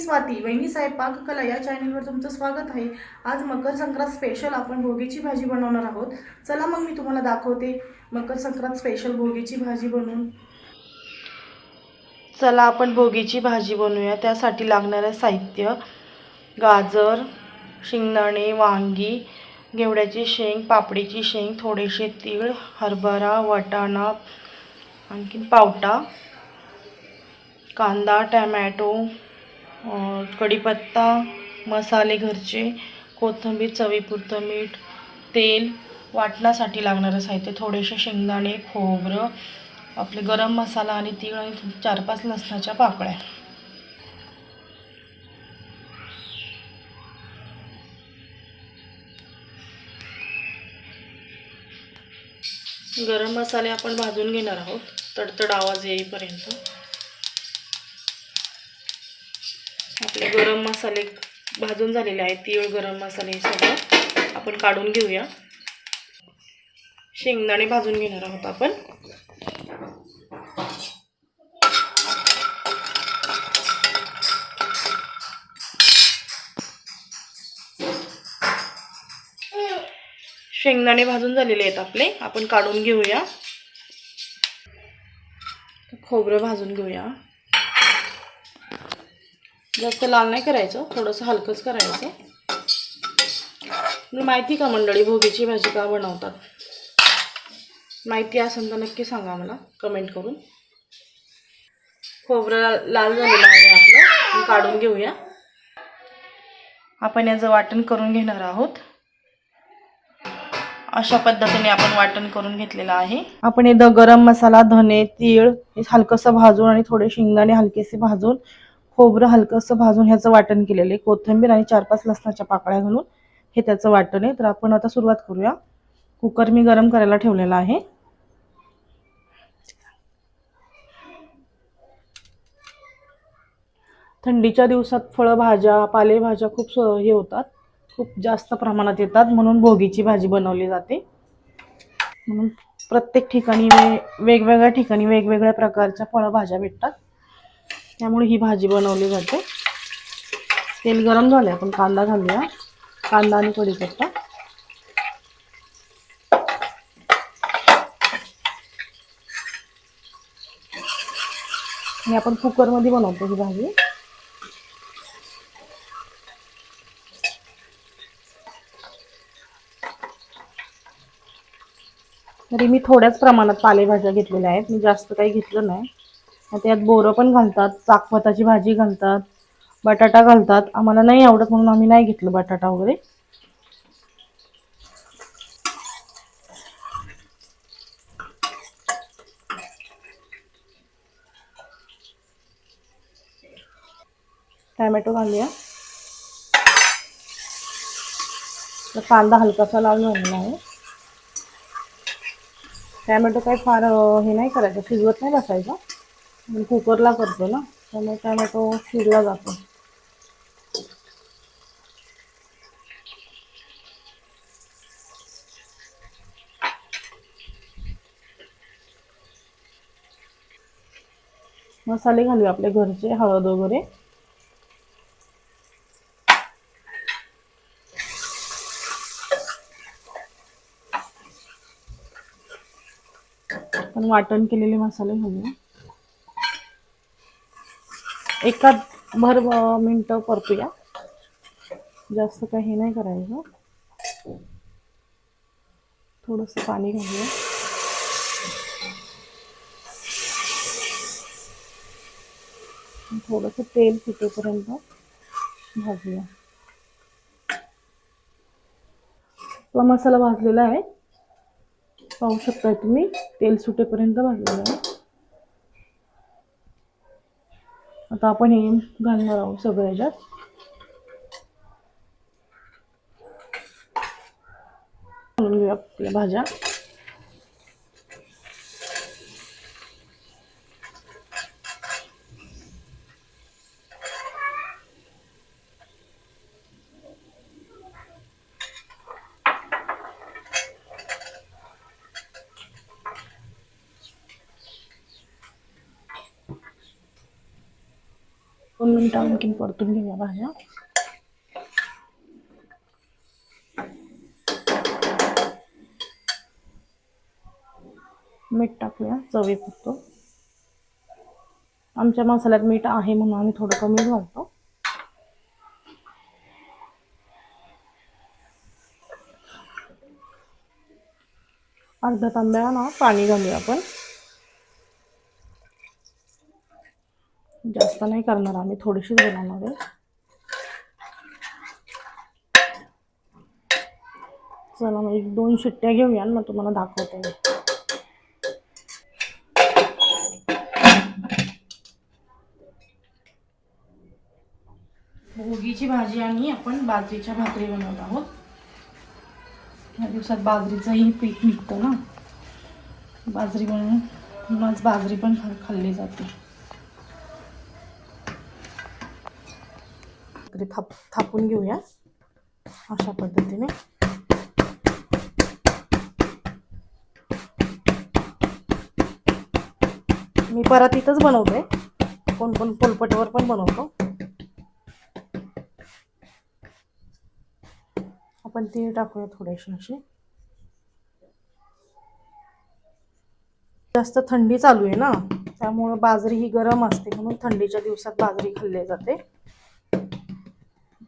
स्वाती वहिनी साहेब पाककला या चॅनलवर तुमचं स्वागत आहे. आज मकर संक्रांत स्पेशल आपण भोगीची भाजी बनवणार आहोत. चला मग मी तुम्हाला दाखवते मकर संक्रांत स्पेशल भोगीची भाजी बनवून. चला आपण भोगीची भाजी बनवूया. त्यासाठी लागणारं साहित्य गाजर शेंगदाणे वांगी घेवड्याची शेंग पापडीची शेंग थोडेसे तीळ हरभरा वाटाणा आणखीन पावटा कांदा टॅमॅटो कढीपत्ता मसाले घरचे कोथिंबीर चवीपुरतं मीठ तेल वाटण्यासाठी लागणारं साहित्य थोडेसे शेंगदाणे खोबरं आपले गरम मसाला आणि तीळ आणि चार पाच लसणाच्या पाकळ्या. गरम मसाले आपण भाजून घेणार आहोत. तडतड आवाज येईपर्यंत. मसाले भाजून झालेले आहेत तीळ गरम मसाले सगळं आपण काढून घेऊया. शेंगदाणे भाजून घेणार आहोत आपण. शेंगदाणे भाजून झालेले आहेत आपले आपण काढून घेऊया. खोबरं भाजून घेऊया. जास्त लाल नाही करायचं थोडंसं हलकंच करायचं. माहिती का मंडळी भोगीची भाजी का बनवतात? माहिती असेल तर नक्की सांगा मला कमेंट करून. खोबरं लाल लाल झालेलं आहे आपलं काढून घेऊया. आपण याचं वाटण करून घेणार आहोत. अशा पद्धतीने आपण वाटण करून घेतलेलं आहे. आपण हे द गरम मसाला धने तीळ हे हलकंसं भाजून आणि थोडे शेंगदाणे हलकेसे भाजून खोबरं हलकंसं भाजून ह्याचं वाटण केलेलं आहे. कोथिंबीर आणि चार पाच लसणाच्या पाकळ्या घालून हे त्याचं वाटण आहे. तर आपण आता सुरुवात करूया. कुकर मी गरम करायला ठेवलेला आहे. थंडीच्या दिवसात फळभाज्या पालेभाज्या खूप हे होतात. खूप जास्त प्रमाणात येतात. म्हणून भोगीची भाजी बनवली जाते. म्हणून प्रत्येक ठिकाणी वे वेगवेगळ्या ठिकाणी वेगवेगळ्या प्रकारच्या फळभाज्या भेटतात. त्यामुळे ही भाजी बनवली जाते. तेल गरम झालं आपण कांदा घालूया. कांदा आणि कढीपत्ता. आणि आपण कुकरमध्ये बनवतो ही भाजी. तरी मी थोड्याच प्रमाणात पालेभाज्या घेतलेल्या आहेत. मी जास्त काही घेतलं नाही. त्यात बोरं पण घालतात चाकपताची भाजी घालतात बटाटा घालतात. आम्हाला नाही आवडत म्हणून आम्ही नाही घेतलं बटाटा वगैरे. टॅमॅटो घालूया. कांदा हलकासा लावून झालेला आहे. टॅमॅटो काही फार हे नाही करायचं शिजवत नाही बसायचं. कुकरला करतो ना त्यामुळे टॅमॅटो शिरला जातो. मसाले घालू आपले घरचे हळद वगैरे. आपण वाटण केलेले मसाले घालूया. एका भर मिनटं परतूया जास्त काही हे नाही करायचं. थोडंसं पाणी घालूया. थोडंसं तेल सुटेपर्यंत भाजूया. तो मसाला भाजलेला आहे. पाहू शकता तुम्ही तेल सुटेपर्यंत भाजलेला आहे. आता आपण हे घालणार आहोत सगळं ह्याच्यात. घालून घेऊया आपल्या भाज्या. दोन मिनिटं आणखीन परतून घेऊया भाज्या मीठ टाकूया चवी पुरतो. आमच्या मसाल्यात मीठ आहे म्हणून आम्ही थोडं कमीच घालतो. अर्धा तांब्याला ना पाणी घालूया आपण. जास्त नाही करणार आम्ही थोडीशीच बनवणार आहे. चला मग एक दोन शिट्ट्या घेऊया मग तुम्हाला दाखवते भोगीची भाजी आणि आपण बाजरीच्या भाकरी बनवत आहोत. या दिवसात बाजरीचंही पीठ निघतं ना. बाजरी बनवून म्हणूनच बाजरी पण खाल्ली जाते. भाकरी थाप थापून घेऊया अशा पद्धतीने. मी परत इथंच बनवते. कोण कोण पोलपटवर पण बनवतो. आपण तीळ टाकूया थोडेसे असे जास्त थंडी चालू आहे ना त्यामुळे बाजरी ही गरम असते म्हणून थंडीच्या दिवसात बाजरी खाल्ली जाते.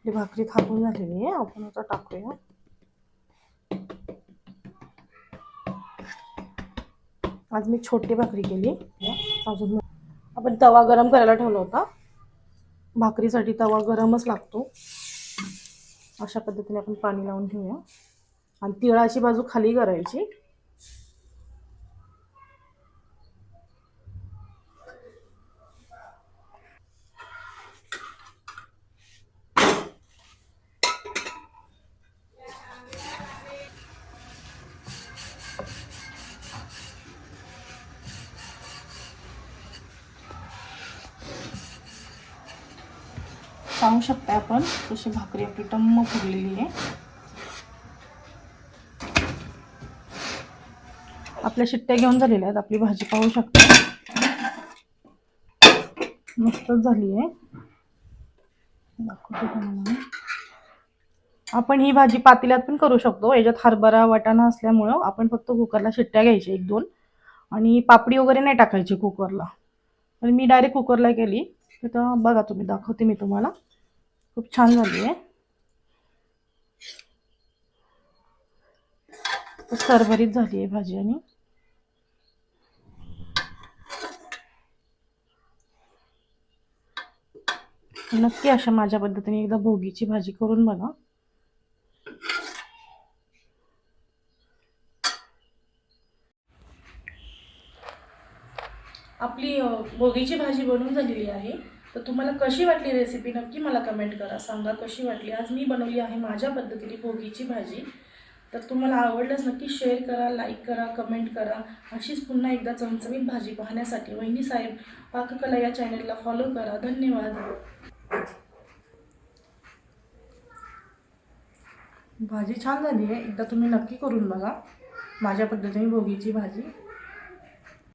आपली भाकरी थापून झालेली आहे. आपण आता टाकूया. आज मी छोटी भाकरी केली. अजून आपण तवा गरम करायला ठेवला होता. भाकरीसाठी तवा गरमच लागतो. अशा पद्धतीने आपण पाणी लावून ठेवूया. आणि तिळाची बाजू खाली करायची. पाहू शकता आपण. कशी भाकरी आपली टम्म फुगलेली आहे. आपल्या शिट्ट्या घेऊन झालेल्या आहेत. आपली भाजी पाहू शकता. मस्तच झाली आहे. दाखवते आपण ही भाजी पातेल्यात पण करू शकतो. याच्यात हरभरा वाटाणा असल्यामुळं आपण फक्त कुकरला शिट्ट्या घ्यायच्या एक दोन. आणि पापडी वगैरे नाही टाकायची कुकरला. पण मी डायरेक्ट कुकरला केली. तर बघा तुम्ही दाखवते मी तुम्हाला. खूप छान झाली आहे. सरभरीत झाली आहे भाजी आणि. नक्की अशा माझ्या पद्धतीने एकदा भोगीची भाजी करून बघा. आपली भोगीची भाजी बनवून झालेली आहे. तर तुम्हाला कशी वाटली रेसिपी नक्की मला कमेंट करा. सांगा कशी वाटली? आज मी बनवली आहे माझ्या पद्धतीने भोगीची भाजी. तर तुम्हाला आवडल्यास नक्की शेअर करा लाईक करा कमेंट करा. अशीच पुन्हा एकदा चमचमीत भाजी पाहण्यासाठी वहिनी साहेब पाककला या चॅनलला फॉलो करा. धन्यवाद. भाजी छान झाली आहे. एकदा तुम्ही नक्की करून बघा. माझ्या पद्धतीने भोगीची भाजी.